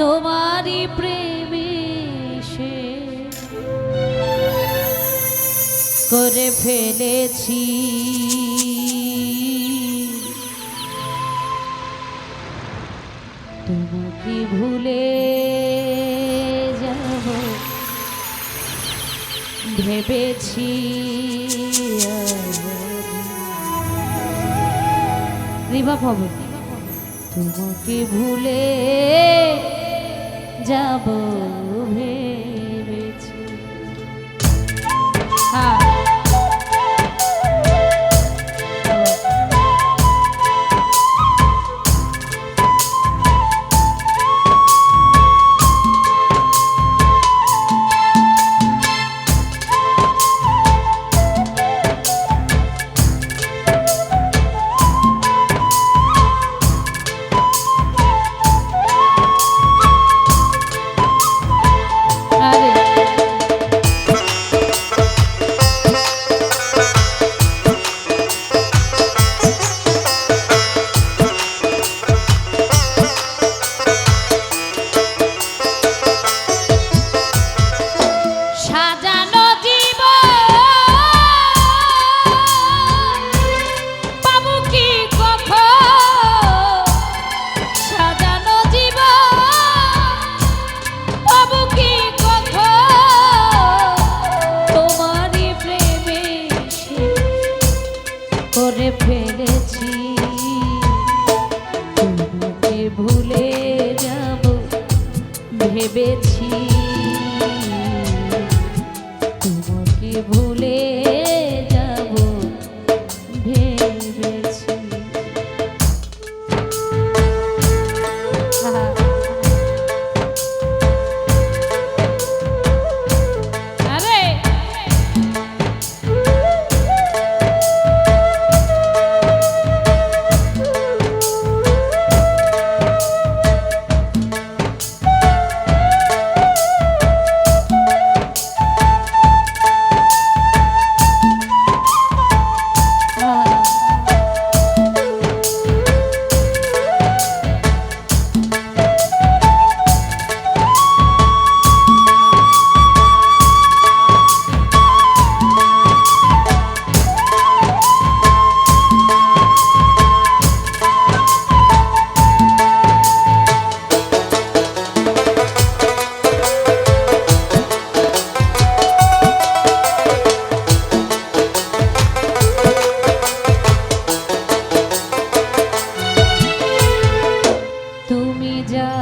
তোমারই প্রেমে সে করে ফেলেছি। তোমাকে ভুলে যাব? ভেবেছি রিভা ভবন তোমাকে ভুলে যাব ভেবেছি। হ্যাঁ।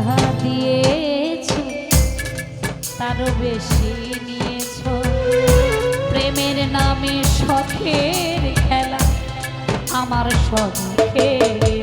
যা তারও বেশি নিয়েছ। প্রেমের নামে শখের খেলা আমার শখের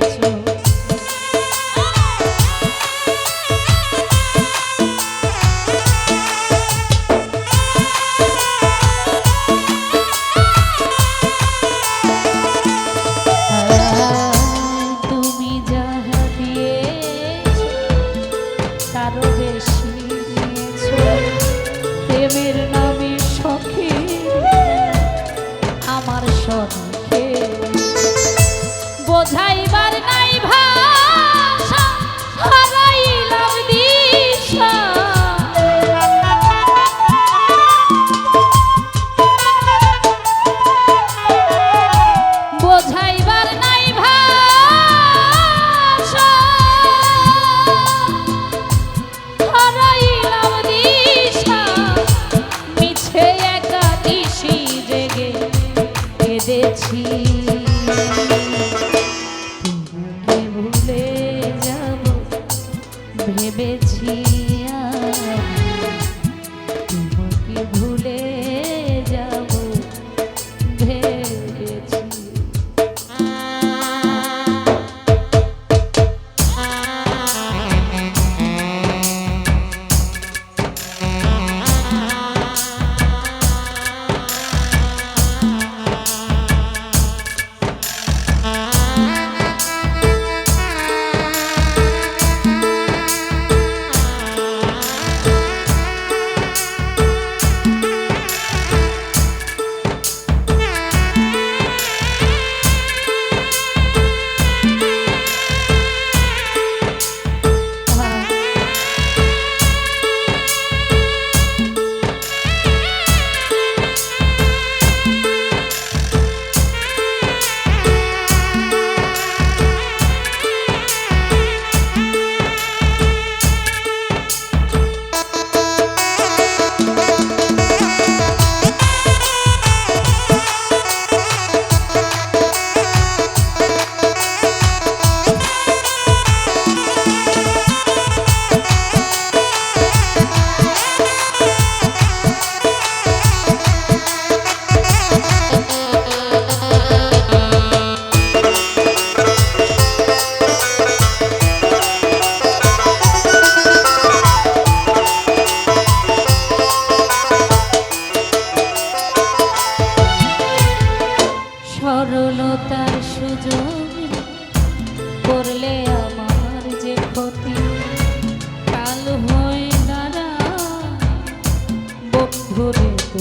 বেঁধেছি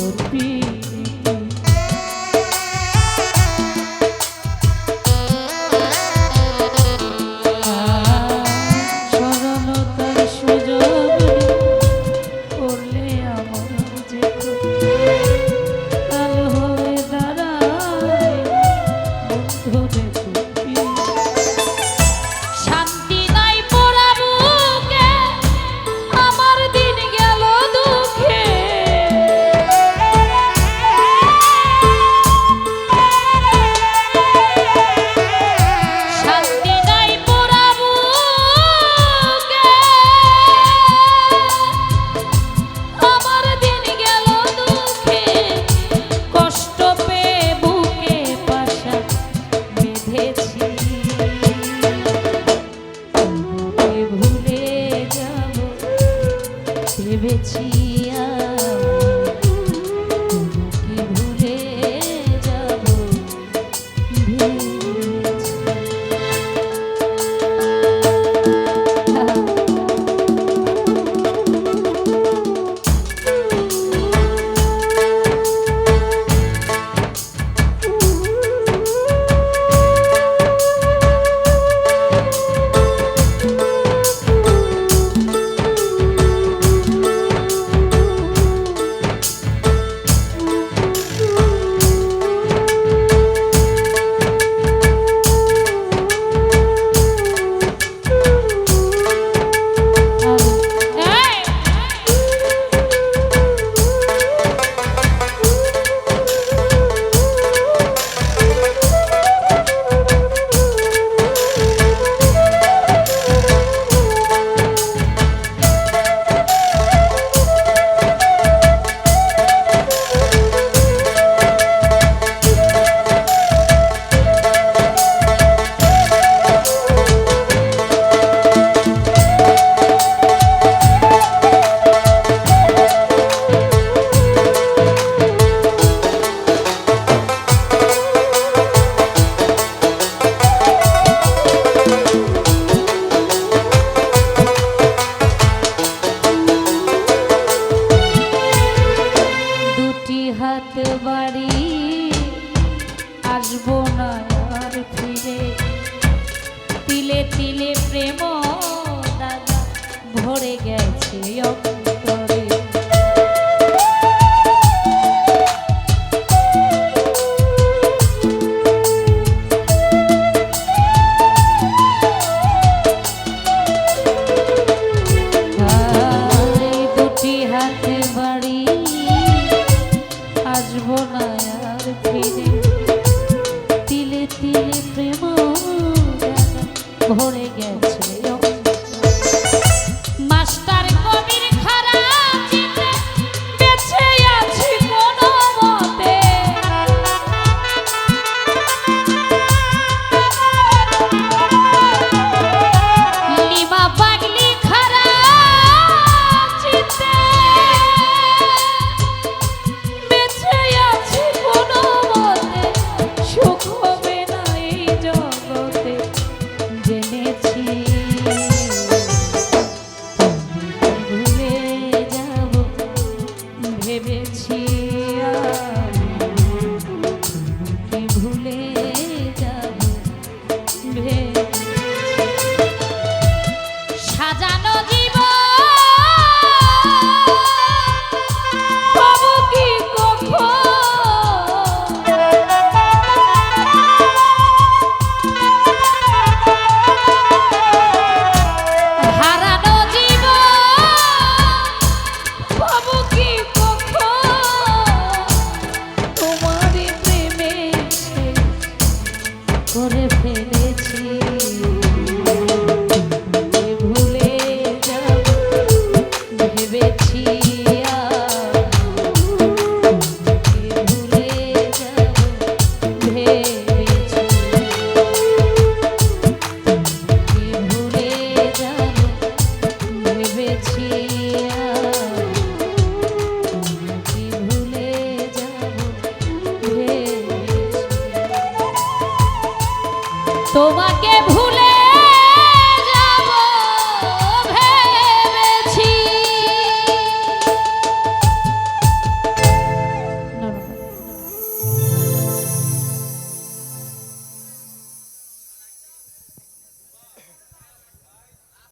would be তোমাকে ভুল